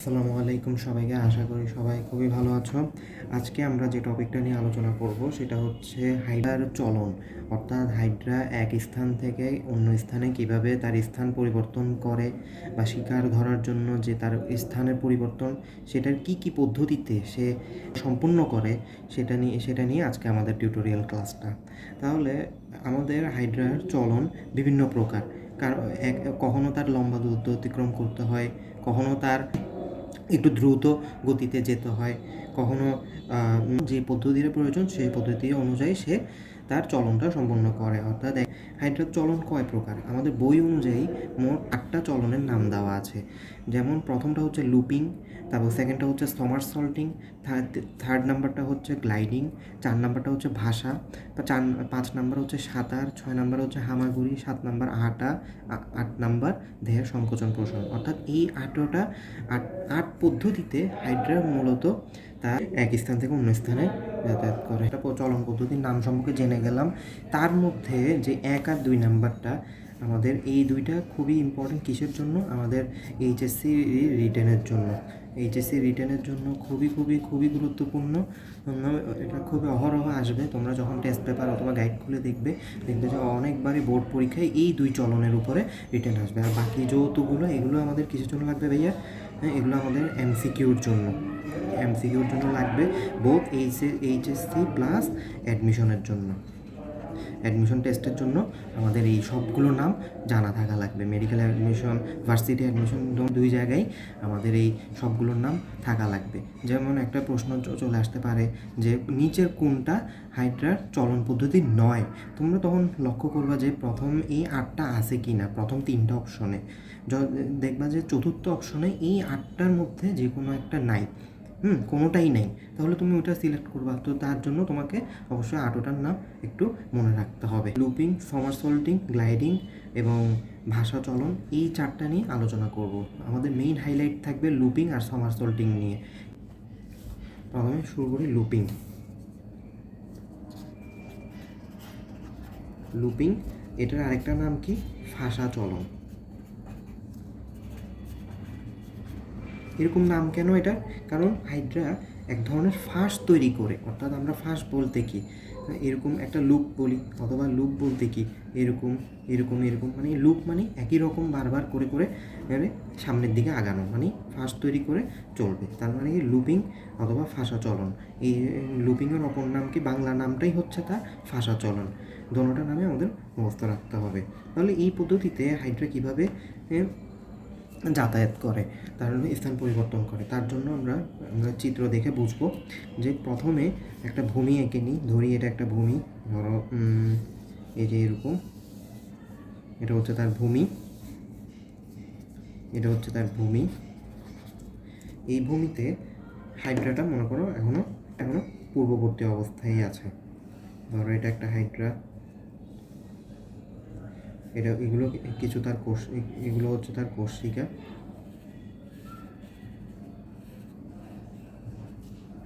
আসসালামু আলাইকুম সবাইকে, আশা করি সবাই খুবই ভালো আছো। আজকে আমরা যে টপিকটা নিয়ে আলোচনা করব সেটা হচ্ছে হাইড্রার চলন, অর্থাৎ হাইড্রা এক স্থান থেকে অন্য স্থানে কীভাবে তার স্থান পরিবর্তন করে বা শিকার ধরার জন্য যে তার স্থানের পরিবর্তন, সেটার কি কি পদ্ধতিতে সে সম্পূর্ণ করে, সেটা নিয়ে সেটা নিয়ে আজকে আমাদের টিউটোরিয়াল ক্লাসটা তাহলে আমাদের হাইড্রার চলন বিভিন্ন প্রকার কারণ এক, কখনো তার লম্বা দূরত্ব অতিক্রম করতে হয়, কখনো তার একটু দ্রুত গতিতে যেতে হয়। কখনো যে পদ্ধতির প্রয়োজন, সেই পদ্ধতি অনুযায়ী সে তার চলনটা সম্পন্ন করে। অর্থাৎ হাইড্রোক চলন কয় প্রকার? আমাদের বই অনুযায়ী মোট আটটা চলনের নাম দেওয়া আছে। যেমন প্রথমটা হচ্ছে লুপিং তারপর সেকেন্ডটা হচ্ছে সমার সল্টিং থার্ড থার্ড নাম্বারটা হচ্ছে গ্লাইডিং চার নাম্বারটা হচ্ছে ভাষা চার, পাঁচ নাম্বার হচ্ছে সাঁতার, ছয় নাম্বার হচ্ছে হামাগুড়ি, সাত নাম্বার হাঁটা আ- আট নাম্বার দেহের সংকোচন প্রসারণ অর্থাৎ এই আটটা, আট আট পদ্ধতিতে হাইড্রা মূলত তার এক স্থান থেকে অন্য স্থানে যাতায়াত করে। একটা প- চলন পদ্ধতির নাম সম্পর্কে জেনে গেলাম। তার মধ্যে যে এক আর দুই নাম্বারটা আমাদের এই দুইটা খুবই ইম্পর্টেন্ট কিসের জন্য? আমাদের এইচএসসি রিটেনের জন্য। এইচএসসি রিটেনের জন্য খুবই খুবই খুবই গুরুত্বপূর্ণ। এটা খুবই অহরহ আসবে। তোমরা যখন টেস্ট পেপার অথবা গাইড খুলে দেখবে দেখবে যে অনেকবারই বোর্ড পরীক্ষায় এই দুই চলনের উপরে রিটেন আসবে। আর বাকি যৌতুগুলো এগুলো আমাদের কিসের জন্য লাগবে ভাইয়া? হ্যাঁ এগুলো আমাদের এমসিকিউর জন্য। এমসিকিউর জন্য লাগবে বোথ এইচ এইচএসসি প্লাস অ্যাডমিশনের জন্য। অ্যাডমিশন টেস্টের জন্য আমাদের এই সবগুলো নাম জানা থাকা লাগবে। মেডিকেল অ্যাডমিশন ভার্সিটি অ্যাডমিশন দুই জায়গায় আমাদের এই সবগুলোর নাম থাকা লাগবে। যেমন একটা প্রশ্ন চলে আসতে পারে যে নিচের কোনটা হাইড্রার চলন পদ্ধতি নয়? তোমরা তখন লক্ষ্য করবা যে প্রথম এই আটটা আছে কি না প্রথম তিনটা অপশনে দেখবা যে চতুর্থ অপশনে এই আটটার মধ্যে যে কোনো একটা নাই। হুম, কোনোটাই নেই। তাহলে তুমি ওটা সিলেক্ট করবা। তো তার জন্য তোমাকে অবশ্যই আটোটার নাম একটু মনে রাখতে হবে। লুপিং সমারসল্টিং গ্লাইডিং এবং ভাষা চলন এই চারটা নিয়ে আলোচনা করব। আমাদের মেইন হাইলাইট থাকবে লুপিং আর সমারসল্টিং নিয়ে। প্রথমে শুরু করি লুপিং লুপিং এটার আরেকটা নাম কি? ভাষা চলন। এরকম নাম কেন এটা? কারণ হাইড্রা এক ধরনের ফাঁস তৈরি করে, অর্থাৎ আমরা ফাঁস বলতে কি? এরকম একটা লুপ বলি, অথবা লুপ বলতে কি? এরকম এরকম এরকম মানে লুপ মানে একই রকম বারবার করে করে মানে সামনের দিকে আগানো মানে ফাঁস তৈরি করে চলবে। তার মানে কি লুপিং অথবা ফাঁসা চলন এই লুপিংয়ের অপর নাম কি? বাংলা নামটাই হচ্ছে তা ফাঁসা চলন দোনোটা নামে আমাদের মুখস্থ রাখতে হবে। তাহলে এই পদ্ধতিতে হাইড্রা কীভাবে যাতায়াত করে, তার জন্য স্থান পরিবর্তন করে। তার জন্য আমরা আমরা চিত্র দেখে বুঝব যে প্রথমে একটা ভূমি এঁকে নিই, ধরি এটা একটা ভূমি, ধরো এই যে এরকম, এটা হচ্ছে তার ভূমি, এটা হচ্ছে তার ভূমি। এই ভূমিতে হাইড্রাটা, মনে করো, এখনও এখনও পূর্ববর্তী অবস্থায় আছে। ধরো এটা একটা হাইড্রা এটা এগুলো কিছু তার কোষ এগুলো হচ্ছে তার কোষিকা।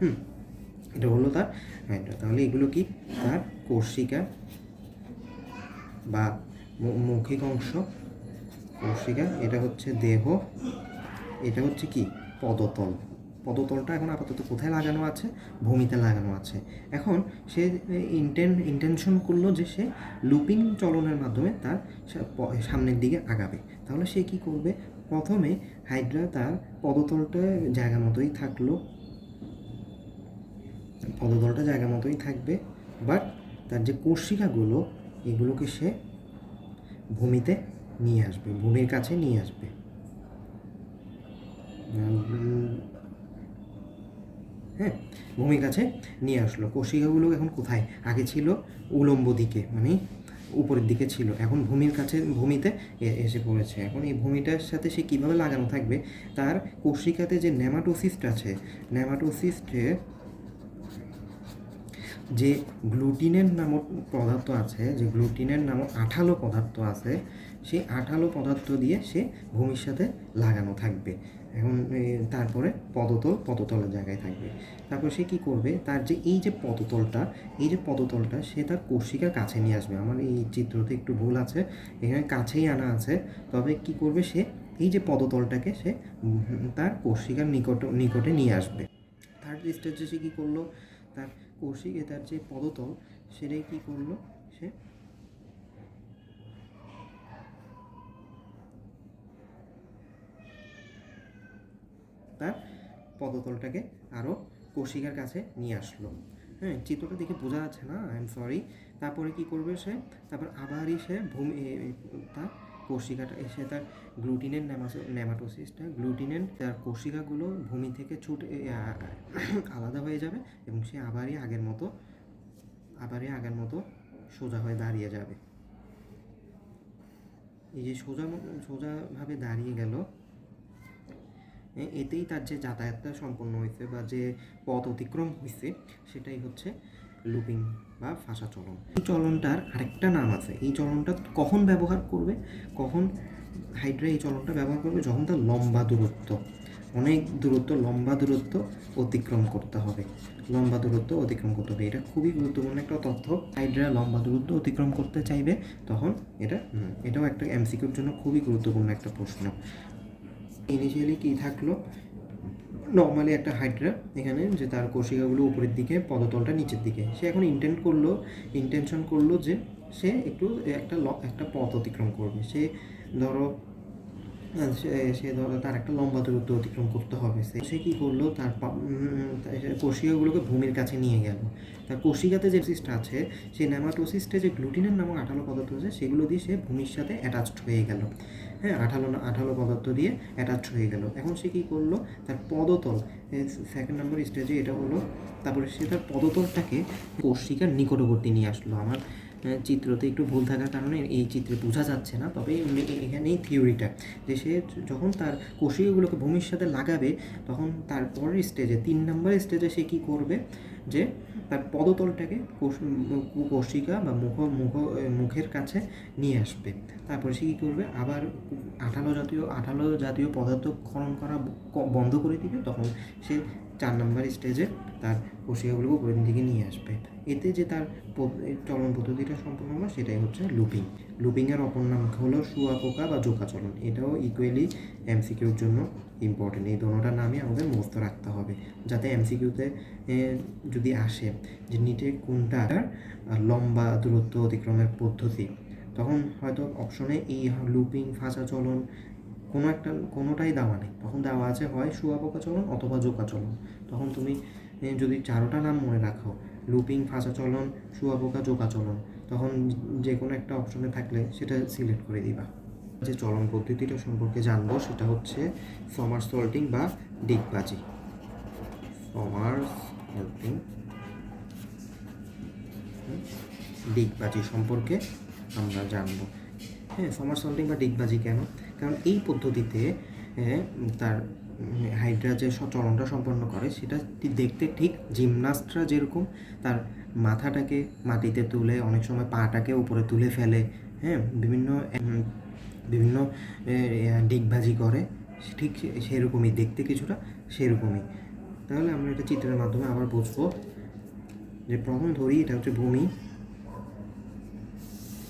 হুম, এটা হলো তার তাহলে এগুলো কি? তার কোষিকা বা মৌখিক অংশ। কোষিকা, এটা হচ্ছে দেহ। এটা হচ্ছে কি? পদতল। পদতলটা এখন আপাতত কোথায় লাগানো আছে? ভূমিতে লাগানো আছে। এখন সে ইন্টেন ইন্টেনশন করল যে সে লুপিং চলনের মাধ্যমে তার সামনের দিকে আগাবে। তাহলে সে কি করবে? প্রথমে হাইড্রা তার পদতলটা জায়গা মতোই থাকল। পদতলটা জায়গা মতোই থাকবে। বাট তার যে কোষিকাগুলো এগুলোকে সে ভূমিতে নিয়ে আসবে, ভূমির কাছে নিয়ে আসবে। হ্যাঁ ভূমির কাছে নিয়ে আসলো। কোষিকাগুলো এখন কোথায়? আগে ছিল উলম্ব দিকে মানে উপরের দিকে ছিল। এখন ভূমির কাছে, ভূমিতে এসে পড়েছে। এখন এই ভূমিটার সাথে সে কীভাবে লাগানো থাকবে? তার কোষিকাতে যে নেমাটোসিস্ট আছে নেমাটোসিস্টে যে গ্লুটিনের নামক পদার্থ আছে, যে গ্লুটিনের নামক আঠালো পদার্থ আছে, সেই আঠালো পদার্থ দিয়ে সে ভূমির সাথে লাগানো থাকবে। এখন তারপরে পদতল, পদতলের জায়গায় থাকবে। তারপর সে কি করবে? তার যে, এই যে পদতলটা, এই যে পদতলটা, সে তার কোষিকার কাছে নিয়ে আসবে। আমার এই চিত্রতে একটু ভুল আছে, এখানে কাছেই আনা আছে। তবে কি করবে সে? এই যে পদতলটাকে সে তার কৌশিকার নিকট, নিকটে নিয়ে আসবে। থার্ড স্টেজে সে কী করল? তার কৌশিকে তার যে পদতল, সেটাই কী করল? সে তার পদতলটাকে আরও কৌশিকার কাছে নিয়ে আসলো। হ্যাঁ চিত্রটা দেখে বোঝা যাচ্ছে না আই এম সরি তারপরে কি করবে সে? তারপর আবারই সে ভূমি তার কোষিকাটা এসে তার গ্লুটিনের নেমাটোসিসটা, গ্লুটিনের তার কোষিকাগুলো ভূমি থেকে ছুটে আলাদা হয়ে যাবে এবং সে আবারই আগের মতো, আবারই আগের মতো সোজা হয়ে দাঁড়িয়ে যাবে। এই যে সোজা, সোজাভাবে দাঁড়িয়ে গেল এতেই তার যে যাতায়াতটা সম্পন্ন হয়েছে বা যে পথ অতিক্রম হয়েছে, সেটাই হচ্ছে লুপিং বা ফাঁসা চলন। এই চলনটার আরেকটা নাম আছে। এই চলনটা কখন ব্যবহার করবে? কখন হাইড্রা এই চলনটা ব্যবহার করবে? যখন তার লম্বা দূরত্ব, অনেক দূরত্ব, লম্বা দূরত্ব অতিক্রম করতে হবে। লম্বা দূরত্ব অতিক্রম করতে হবে। এটা খুবই গুরুত্বপূর্ণ একটা তথ্য। হাইড্রা লম্বা দূরত্ব অতিক্রম করতে চাইবে তখন এটা এটাও একটা এমসিকিউর জন্য খুবই গুরুত্বপূর্ণ একটা প্রশ্ন। ইনিশিয়ালি কী থাকল? নর্মালি একটা হাইড্রা এখানে যে তার কোষিকাগুলো উপরের দিকে, পদতলটা নিচের দিকে। সে এখন ইন্টেন্ট করল ইন্টেনশন করল যে সে একটু একটা একটা পথ অতিক্রম করবে। সে ধরো সে সে ধরো, তার একটা লম্বা দূরত্ব অতিক্রম করতে হবে। সে সে কী করল? তার কোষিকাগুলোকে ভূমির কাছে নিয়ে গেল। তার কোষিকাতে যে সিস্ট আছে সেই নেমাটোসিস্টে যে গ্লুটিনের নামক আঠালো পদার্থ আছে, সেগুলো দিয়ে সে ভূমির সাথে অ্যাটাচড হয়ে গেল। হ্যাঁ আঠালো আঠালো পদার্থ দিয়ে অ্যাটাচড হয়ে গেল। এখন সে কী করল? তার পদতল সেকেন্ড নম্বর স্টেজে এটা হলো, তারপরে সে তার পদতলটাকে কোষিকার নিকটবর্তী নিয়ে আসলো। আমার চিত্রতে একটু ভুল থাকার কারণে এই চিত্রে বোঝা যাচ্ছে না। তবে এ- এ- এখানে এই থিওরিটা যে সে যখন তার কোষিকাগুলোকে ভূমির সাথে লাগাবে, তখন তার পরের স্টেজে তিন নম্বর স্টেজে সে কী করবে? যে তার পদতলটাকে কোষিকা বা মুখ মুখ, মুখের কাছে নিয়ে আসবে। তারপরে সে কী করবে? আবার আঠালো জাতীয় আঠালো জাতীয় পদার্থ ক্ষরণ করা বন্ধ করে দিবে। তখন সে চার নম্বর স্টেজে তার কোষিকাগুলোকে উপরের দিকে নিয়ে আসবে। এতে যে তার চলন পদ্ধতিটা সম্পূর্ণ হলো সেটাই হচ্ছে লুপিং। লুপিংয়ের অপর নাম হলো শুয়াপোকা বা জোকা চলন। এটাও ইকুয়ালি এমসিকিউর জন্য ইম্পর্টেন্ট এই দোনোটার নামই আমাদের মুখস্থ রাখতে হবে, যাতে এমসিকিউতে যদি আসে যে নিটে কোনটা লম্বা দূরত্ব অতিক্রমের পদ্ধতি, তখন হয়তো অপশনে এই লুপিং ফাঁসা চলন কোনো একটা, কোনোটাই দেওয়া নেই। তখন দেওয়া আছে হয় শুয়াপোকা চলন অথবা জোকা চলন। তখন তুমি যদি চারোটা নাম মনে রাখো লুপিং ফাঁসা চলন শুয়াপোকা জোকা চলন তখন যে কোনো একটা অপশনে থাকলে সেটা সিলেক্ট করে দিবা। যে চলন পদ্ধতিটা সম্পর্কে জানব সেটা হচ্ছে সমার সল্টিং বা ডিগবাজি সমার সল্টিং ডিগবাজি সম্পর্কে আমরা জানব। হ্যাঁ সমার সল্টিং বা ডিগবাজি কেন? কারণ এই পদ্ধতিতে হ্যাঁ, তার হাইড্রা যে চলনটা সম্পন্ন করে, সেটা দেখতে ঠিক জিমনাস্টরা যেরকম, তার মাথাটাকে মাটিতে তুলে, অনেক সময় পাটাকে উপরে তুলে ফেলে হ্যাঁ বিভিন্ন বিভিন্ন ডিগবাজি করে ঠিক সেরকমই, দেখতে কিছুটা সেরকমই। তাহলে আমরা এটা চিত্রের মাধ্যমে আবার বুঝব যে প্রথম ধরি, এটা হচ্ছে ভূমি।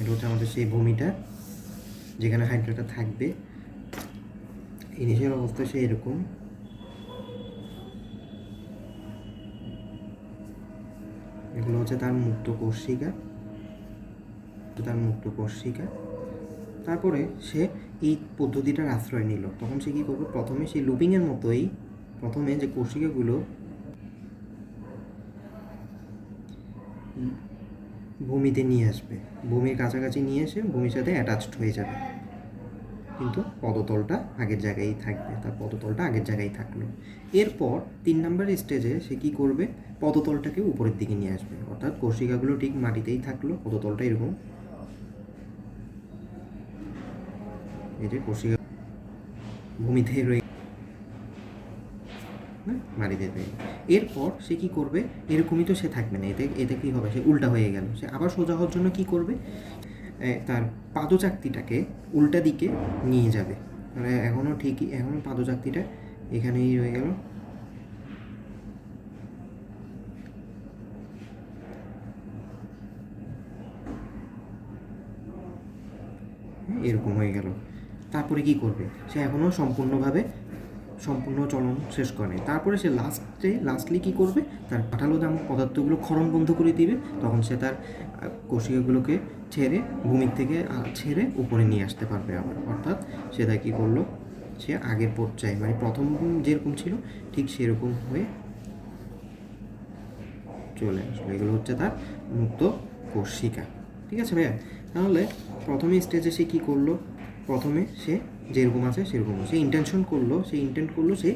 এটা হচ্ছে আমাদের সেই ভূমিটা, যেখানে হাইড্রাটা থাকবে। ইনিশিয়াল অবস্থা সেই এরকম এগুলো হচ্ছে তার মুক্ত কোষিকা তার মুক্ত কোষিকা তারপরে সে এই পদ্ধতিটার আশ্রয় নিল। তখন সে কী করবে? প্রথমে সেই লুপিংয়ের মতোই প্রথমে যে কোষিকাগুলো ভূমিতে নিয়ে আসবে। ভূমির কাছাকাছি নিয়ে এসে ভূমির সাথে অ্যাটাচড হয়ে যাবে। কিন্তু পদতলটা আগের জায়গায় থাকবে তার পদতলটা আগের জায়গায় থাকল। এরপর তিন নম্বর স্টেজে সে কী করবে? পদতলটাকে উপরের দিকে নিয়ে আসবে। অর্থাৎ কোষিকাগুলো ঠিক মাটিতেই থাকল পদতলটা এরকম। এই যে কোষিকা ভূমিতে রয়ে হ্যাঁ, মাটিতে গেল। এরপর সে কি করবে? এরকমই তো সে থাকবে না এতে এতে কি হবে? সে উল্টা হয়ে গেল। সে আবার সোজা হওয়ার জন্য কি করবে? তার পাদচাকতিটাকে উল্টা দিকে নিয়ে যাবে। মানে এখনও ঠিকই এখনও পাদচাকতিটা এখানেই রয়ে গেল। এরকম হয়ে গেল। তারপরে কি করবে? সে এখনও সম্পূর্ণভাবে সম্পূর্ণ চলন শেষ করে তারপরে সে লাস্টে লাস্টলি কী করবে? তার পাঠালো দাম পদার্থগুলো ক্ষরণ বন্ধ করে দিবে। তখন সে তার কোষিকাগুলোকে ছেড়ে, ভূমির থেকে ছেড়ে উপরে নিয়ে আসতে পারবে আবার। অর্থাৎ সে তাই কী করল? সে আগের পর্যায়ে মানে প্রথম যেরকম ছিল, ঠিক সেরকম হয়ে চলে আসলো। এগুলো হচ্ছে তার মুক্ত কোষিকা। ঠিক আছে ভাইয়া? তাহলে প্রথমে স্টেজে সে কী করল? প্রথমে সে যেরকম আছে, সেরকম সে ইন্টেনশন করল, সে ইন্টেন্ট করল, সে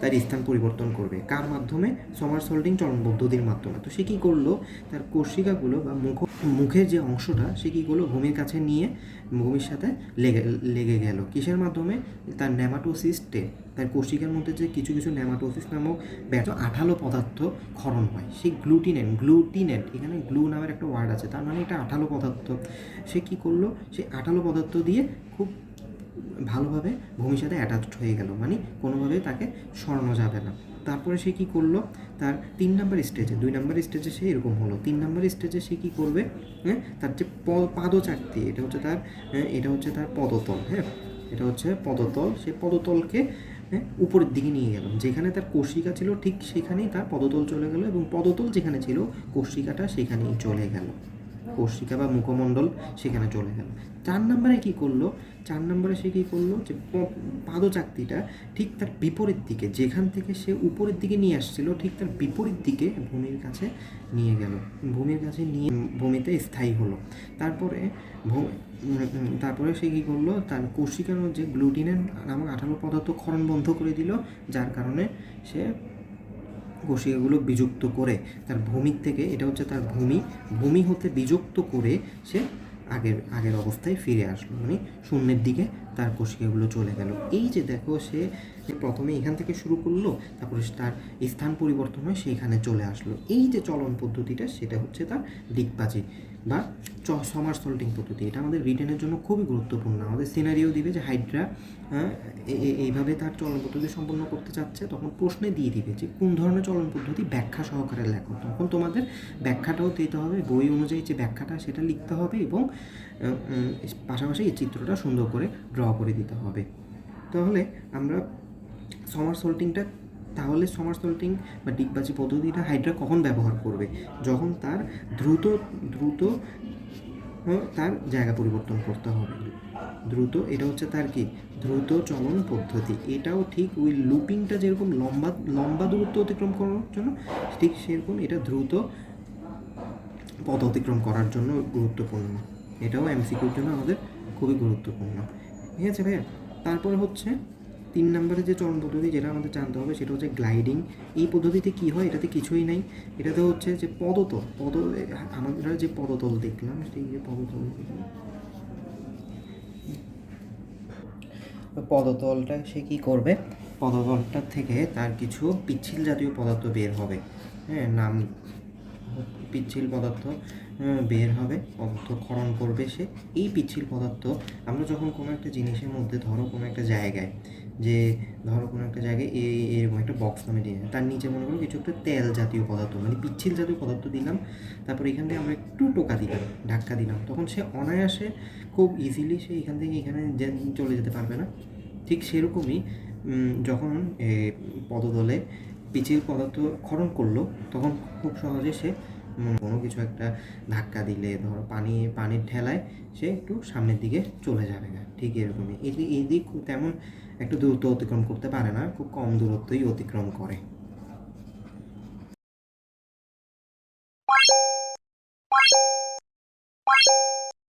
তার স্থান পরিবর্তন করবে। কার মাধ্যমে? সমার সল্টিং চলন পদ্ধতির মাধ্যমে। তো সে কী করল? তার কোষিকাগুলো বা মুখ, মুখের যে অংশটা, সে কী করল? ভূমির কাছে নিয়ে ভূমির সাথে লেগে লেগে গেল। কিসের মাধ্যমে? তার নেমাটোসিস্টে তার কোষিকার মধ্যে যে কিছু কিছু নেমাটোসিস নামক ব্যাচ আঠালো পদার্থ ক্ষরণ হয়। সেই গ্লুটিনেট গ্লুটিনেট এখানে গ্লু নামের একটা ওয়ার্ড আছে। তার মানে এটা আঠালো পদার্থ। সে কী করল? সেই আঠালো পদার্থ দিয়ে খুব ভালোভাবে ভূমির সাথে অ্যাটাচড হয়ে গেল। মানে কোনোভাবে তাকে সরানো যাবে না। তারপরে সে কি করল? তার তিন নাম্বার স্টেজে দুই নাম্বার স্টেজে সে এরকম হলো। তিন নাম্বার স্টেজে সে কি করবে? হ্যাঁ তার যে পাদচাকতি এটা হচ্ছে তার হ্যাঁ, এটা হচ্ছে তার পদতল হ্যাঁ এটা হচ্ছে পদতল। সে পদতলকে হ্যাঁ উপরের দিকে নিয়ে গেল। যেখানে তার কোষিকা ছিল ঠিক সেখানেই তার পদতল চলে গেল এবং পদতল যেখানে ছিল কোষিকাটা সেখানেই চলে গেল। কোষিকা বা মুখমণ্ডল সেখানে চলে গেল। চার নম্বরে কি করল? চার নম্বরে সে কী করল? যে পাদচাকতিটা ঠিক তার বিপরীত দিকে, যেখান থেকে সে উপরের দিকে নিয়ে আসছিল, ঠিক তার বিপরীত দিকে ভূমির কাছে নিয়ে গেল। ভূমির কাছে নিয়ে ভূমিতে স্থায়ী হলো। তারপরে তারপরে সে কী করল? তার কোষিকার মধ্যে গ্লুটিনের নামক আঠালো পদার্থ ক্ষরণ বন্ধ করে দিল, যার কারণে সে কোষিকাগুলো বিযুক্ত করে তার ভূমির থেকে, এটা হচ্ছে তার ভূমি ভূমি হতে বিযুক্ত করে সে আগের আগের অবস্থায় ফিরে আসলো। মানে শূন্যের দিকে তার কোষিকাগুলো চলে গেল। এই যে দেখো সে প্রথমে এখান থেকে শুরু করল, তারপরে তার স্থান পরিবর্তন হয়ে সেইখানে চলে আসলো। এই যে চলন পদ্ধতিটা, সেটা হচ্ছে তার দিকবাজি বা চ সমার সল্টিং পদ্ধতি। এটা আমাদের রিটেনের জন্য খুবই গুরুত্বপূর্ণ। আমাদের সিনারিও দিবে যে হাইড্রা হ্যাঁ, এইভাবে তার চলন পদ্ধতি সম্পন্ন করতে চাচ্ছে। তখন প্রশ্নে দিয়ে দিবে যে কোন ধরনের চলন পদ্ধতি ব্যাখ্যা সহকারে লেখো। তখন তোমাদের ব্যাখ্যাটাও দিতে হবে বই অনুযায়ী যে ব্যাখ্যাটা সেটা লিখতে হবে এবং পাশাপাশি এই চিত্রটা সুন্দর করে ড্র করে দিতে হবে। তাহলে আমরা সমার সল্টিংটা তাহলে সমার বা ডিগবাজি পদ্ধতিটা হাইড্রা কখন ব্যবহার করবে? যখন তার দ্রুত দ্রুত তার জায়গা পরিবর্তন করতে হবে। দ্রুত, এটা হচ্ছে তার কি? দ্রুত চলন পদ্ধতি। এটাও ঠিক ওই লুপিংটা যেরকম লম্বা লম্বা দূরত্ব অতিক্রম করার জন্য, ঠিক সেরকম এটা দ্রুত পথ অতিক্রম করার জন্য গুরুত্বপূর্ণ। এটাও এমসিকিউর জন্য আমাদের খুবই গুরুত্বপূর্ণ। ঠিক আছে ভাইয়া? তারপরে হচ্ছে তিন নম্বরে যে চলন পদ্ধতি যেটা আমাদের জানতে হবে সেটা হচ্ছে গ্লাইডিং এই পদ্ধতিতে কি হয়? এটাতে কিছুই নাই। এটাতে হচ্ছে যে পদতল পদ আমরা যে পদতল দেখলাম সেই যে পদতল দেখলাম। পদতলটা সে কি করবে? পদতলটা থেকে তার কিছু পিচ্ছিল জাতীয় পদার্থ বের হবে। হ্যাঁ নাম পিচ্ছিল পদার্থ বের হবে পদার্থ ক্ষরণ করবে সে। এই পিচ্ছিল পদার্থ আমরা যখন কোনো একটা জিনিসের মধ্যে ধরো কোনো একটা জায়গায় যে ধরো কোনো একটা জায়গায় এই এরকম একটা বক্স নামে দিয়ে তার নিচে মনে করো কিছু একটা তেল জাতীয় পদার্থ মানে পিচ্ছিল জাতীয় পদার্থ দিলাম তারপর এখান থেকে আমরা একটু টোকা দিলাম ধাক্কা দিলাম। তখন সে অনায়াসে খুব ইজিলি সে এখান থেকে এখানে চলে যেতে পারবে না। ঠিক সেরকমই যখন এ, পদতলে পিচিল পদার্থ ক্ষরণ করল তখন খুব সহজে সে কোনো কিছু একটা ধাক্কা দিলে ধরো পানি পানির ঠেলায় সে একটু সামনের দিকে চলে যাবে। না ঠিক এরকমই। এদিক তেমন একটু দূরত্ব অতিক্রম করতে পারে না, খুব কম দূরত্বই অতিক্রম করে।